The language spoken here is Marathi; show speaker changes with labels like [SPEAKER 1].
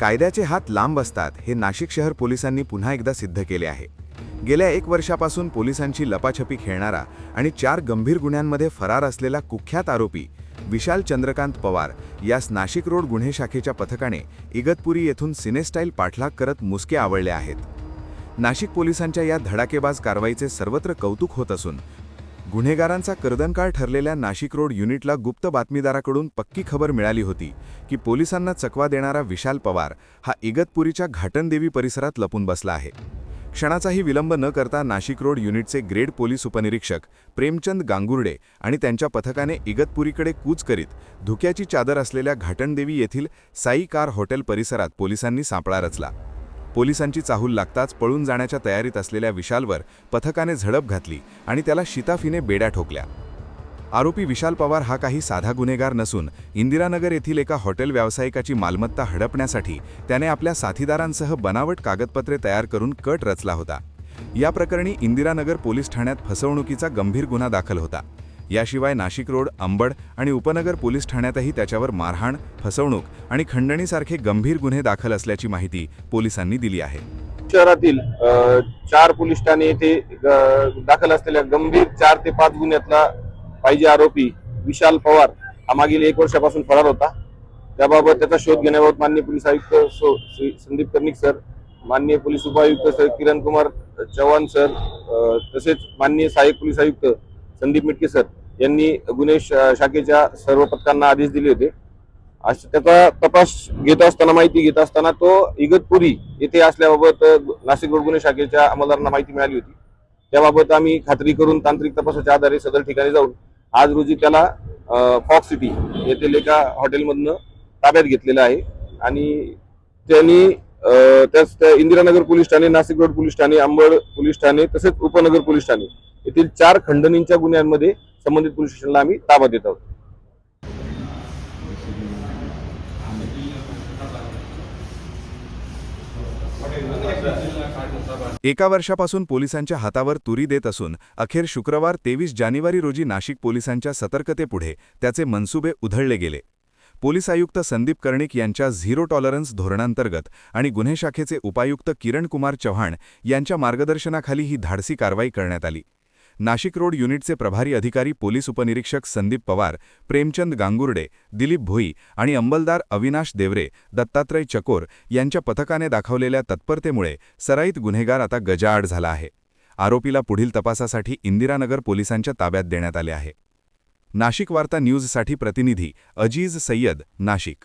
[SPEAKER 1] कायद्याचे हात लांब असतात हे नाशिक शहर पोलिसांनी पुन्हा एकदा सिद्ध केले आहे. गेल्या एक वर्षापासून पोलिसांची लपाछपी खेळणारा आणि चार गंभीर गुन्ह्यांमध्ये फरार असलेला कुख्यात आरोपी विशाल चंद्रकांत पवार यास नाशिक रोड गुन्हे शाखेच्या पथकाने इगतपुरी येथून सिनेस्टाईल पाठलाग करत मुसके आवळले आहेत. नाशिक पोलिसांच्या या धडाकेबाज कारवाईचे सर्वत्र कौतुक होत असून गुन्हेगारांचा कर्दनकाळ ठरलेल्या नाशिक रोड युनिटला गुप्त बातमीदाराकडून पक्की खबर मिळाली होती की पोलिसांना चकवा देणारा विशाल पवार हा इगतपुरीच्या घाटनदेवी परिसरात लपून बसला आहे. क्षणाचाही विलंब न करता नाशिक रोड युनिटचे ग्रेड पोलीस उपनिरीक्षक प्रेमचंद गांगुर्डे आणि त्यांच्या पथकाने इगतपुरीकडे कूच करीत धुक्याची चादर असलेल्या घाटणदेवी येथील साई कार हॉटेल परिसरात पोलिसांनी सापळा रचला. पोलिसांची चाहूल लागताच पळून जाण्याच्या तयारीत असलेल्या विशालवर पथकाने झडप घातली आणि त्याला शिताफीने बेड्या ठोकल्या. आरोपी विशाल पवार हा काही साधा गुन्हेगार नसून इंदिरानगर येथील एका हॉटेल व्यावसायिकाची मालमत्ता हडपण्यासाठी त्याने आपल्या साथीदारांसह बनावट कागदपत्रे तयार करून कट रचला होता. या प्रकरणी इंदिरानगर पोलीस ठाण्यात फसवणुकीचा गंभीर गुन्हा दाखल होता. याशिवाय नाशिक रोड अंबड आणि उपनगर पोलीस ठाण्यातही त्याच्यावर मारहाण फसवणूक आणि खंडणीसारखे गंभीर गुन्हे दाखल असल्याची माहिती पोलिसांनी दिली आहे.
[SPEAKER 2] शहरातील चार पोलीस ठाणे येथे दाखल असलेल्या गंभीर चार ते पाच गुन्ह्यातला पाहिजे आरोपी विशाल पवार हा मागील एक वर्षापासून फरार होता. त्याबाबत त्याचा शोध घेण्याबाबत माननीय पोलीस आयुक्त श्री संदीप कर्णिक सर माननीय पोलीस उपायुक्त सर किरण कुमार चव्हाण सर तसेच माननीय सहाय्यक पोलीस आयुक्त संदीप मिटके सर यांनी गुन्हे शा- शाखेच्या सर्व पथकांना आदेश दिले होते. त्याचा तपास घेत असताना माहिती घेत असताना तो इगतपुरी येथे असल्याबाबत नाशिक रोड गुन्हे शाखेच्या अंमलदारांना माहिती मिळाली होती. त्याबाबत आम्ही खात्री करून तांत्रिक तपासाच्या आधारे सदर ठिकाणी जाऊन आज रोजी त्याला फॉक्स सिटी येथील एका हॉटेलमधनं ताब्यात घेतलेलं आहे. आणि त्यांनी त्याच इंदिरानगर पोलीस ठाणे नाशिक रोड पोलीस ठाणे अंबड पोलीस ठाणे तसेच उपनगर पोलीस ठाणे येथील चार खंडणींच्या गुन्ह्यांमध्ये संबंधित पोलीस स्टेशनला आम्ही ताबा देत आहोत.
[SPEAKER 1] एका वर्षापासून पोलिसांच्या हातावर तुरी देत असून अखेर शुक्रवार तेवीस जानेवारी रोजी नाशिक पोलिसांच्या सतर्कतेपुढे त्याचे मनसुबे उधळले गेले. पोलीस आयुक्त संदीप कर्णिक यांच्या झिरो टॉलरन्स धोरणांतर्गत आणि गुन्हे शाखेचे उपायुक्त किरण कुमार चव्हाण यांच्या मार्गदर्शनाखाली ही धाडसी कारवाई करण्यात आली. नाशिक रोड युनिटचे प्रभारी अधिकारी पोलीस उपनिरीक्षक संदीप पवार प्रेमचंद गांगुर्डे दिलीप भोई आणि अंमलदार अविनाश देवरे दत्तात्रय चकोर यांच्या पथकाने दाखवलेल्या तत्परतेमुळे सराईत गुन्हेगार आता गजाआड झाला आहे. आरोपीला पुढील तपासासाठी इंदिरानगर पोलिसांच्या ताब्यात देण्यात आले आहे. नाशिक वार्ता न्यूजसाठी प्रतिनिधी अजीज सय्यद नाशिक.